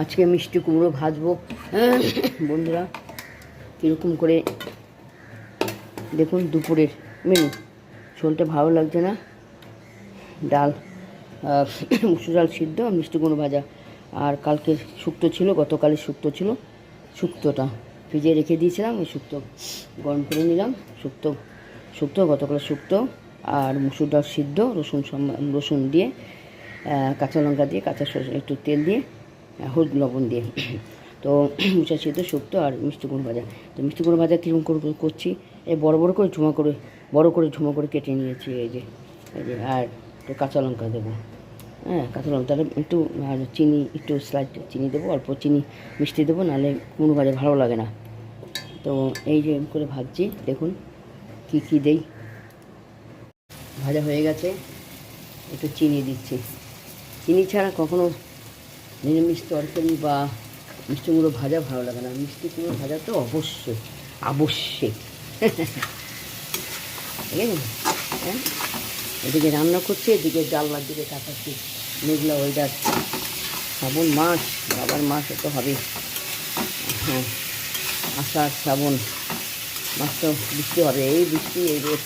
আজকে মিষ্টি কুমড়ো ভাজবো। বন্ধুরা, কীরকম করে দেখুন দুপুরের মেনু শোলটা ভালো লাগছে না? ডাল মুসুর ডাল সিদ্ধ মিষ্টি কুমড়ো ভাজা। আর কালকে শুক্তো ছিল গতকালের শুক্তো ছিল। শুক্তোটা ফ্রিজে রেখে দিয়েছিলাম, ওই শুক্তো গরম করে নিলাম। শুক্তো শুক্তো গতকালের শুক্তো আর মুসুর ডাল সিদ্ধ, রসুন রসুন দিয়ে কাঁচা লঙ্কা দিয়ে, কাঁচা একটু তেল দিয়ে হলুদ লবণ দিয়ে। তো মুসা সিদ্ধ শুক্তো আর মিষ্টি কুমড়ো ভাজা। তো মিষ্টি কুমড়ো ভাজা কীরকম করে করে করছি? এই বড় বড় করে ঝুমা করে, বড় করে ঝুমা করে কেটে নিয়েছি এই যে এই যে, আর একটু কাঁচা লঙ্কা দেবো। হ্যাঁ কাঁচা লঙ্কা, তাহলে একটু, আর চিনি, একটু স্লাইড চিনি দেবো, অল্প চিনি মিষ্টি দেবো, নাহলে কুমড়ো ভাজা ভালো লাগে না। তো এই যে করে ভাজছি, দেখুন কি কি দেই। ভাজা হয়ে গেছে, একটু চিনি দিচ্ছি। চিনি ছাড়া কখনো নিরামিষ তরকারি বা মিষ্টি কুমড়ো ভাজা ভালো লাগে না। মিষ্টি কুমড়ো ভাজা তো অবশ্যই আবশ্যিক ঠিক আছে? হ্যাঁ? এদিকে রান্না করছি, এদিকে জানলার দিকে তাকাচ্ছি। মেঘলা ওয়েদার শ্রাবণ মাস, বাবার মাস তো হবে হ্যাঁ আষাঢ়, শ্রাবণ মাস তো বৃষ্টি হবে। এই বৃষ্টি, এই রোদ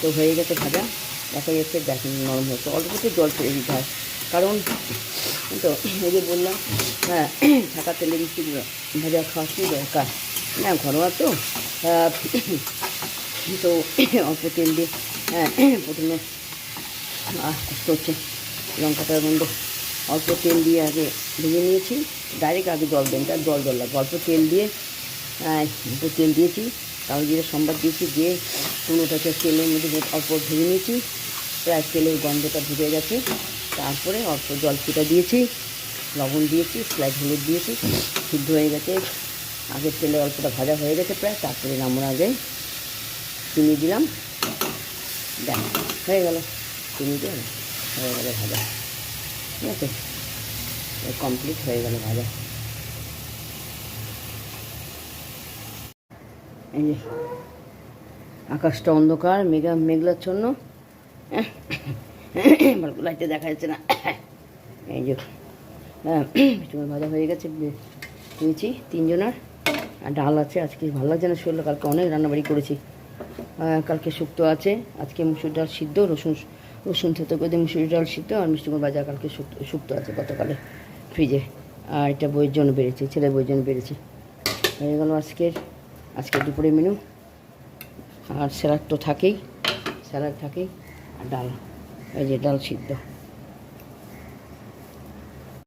তো হয়ে গেছে ভাজা। দেখা যাচ্ছে দেখেন নরম হচ্ছে অল্প জল ছেড়ে দিতে হয়। কারণ তো এই যে বললাম হ্যাঁ ঢাকা তেলে মিষ্টি ভাজা খাওয়া কি দরকার। না ঘরোয়া তো তো অল্প তেল দিয়ে হ্যাঁ প্রথমে কষ্ট হচ্ছে লঙ্কাটার গন্ধ অল্প তেল দিয়ে আগে ভেজে নিয়েছি ডাইরেক্ট আগে জল দেন তার জল জল লাগে অল্প তেল দিয়ে আহ, অল্প তেল দিয়েছি তাও জিরে সম্বাদ দিয়েছি দিয়ে কুমড়োটাকে তেলের মধ্যে অল্প ভেজে নিয়েছি প্রায় তেলের গন্ধটা ঢুকে গেছে। তারপরে অল্প জল ফুটা দিয়েছি, লবণ দিয়েছি স্লাইড হলুদ দিয়েছি, সিদ্ধ হয়ে গেছে। আগের তেলে অল্পটা ভাজা হয়ে গেছে প্রায়, তারপরে নামার আগে। চিনি দিলাম। দেখ, হয়ে গেল। চিনি দিয়ে হয়ে গেল ভাজা। ঠিক আছে? কমপ্লিট হয়ে গেল ভাজা। এই যে, আকাশটা অন্ধকার, মেঘা মেঘলাচ্ছন্ন। লাইটে দেখা যাচ্ছে না। এই যে হ্যাঁ মিষ্টি ভাজা হয়ে গেছে পেয়েছি তিনজনের। আর ডাল আছে, আজকে ভালো লাগছে না শরীরটা কালকে অনেক রান্নাবাড়ি করেছি। কালকে শুক্তো আছে, আজকে মুসুর ডাল সিদ্ধ, রসুন রসুন থেতো করে মুসুর ডাল সিদ্ধ আর মিষ্টি ভাজা কালকে শুক্তো শুক্তো আছে গতকালে ফ্রিজে। আর এটা বইয়ের জন্য বেড়েছি, ছেলের বইয়ের জন্য বেড়েছি। হয়ে গেল আজকের আজকের দুপুরে মেনু। আর স্যালাড তো থাকেই, স্যালাড থাকেই, আর ডাল। এই যে ডাল সিদ্ধ।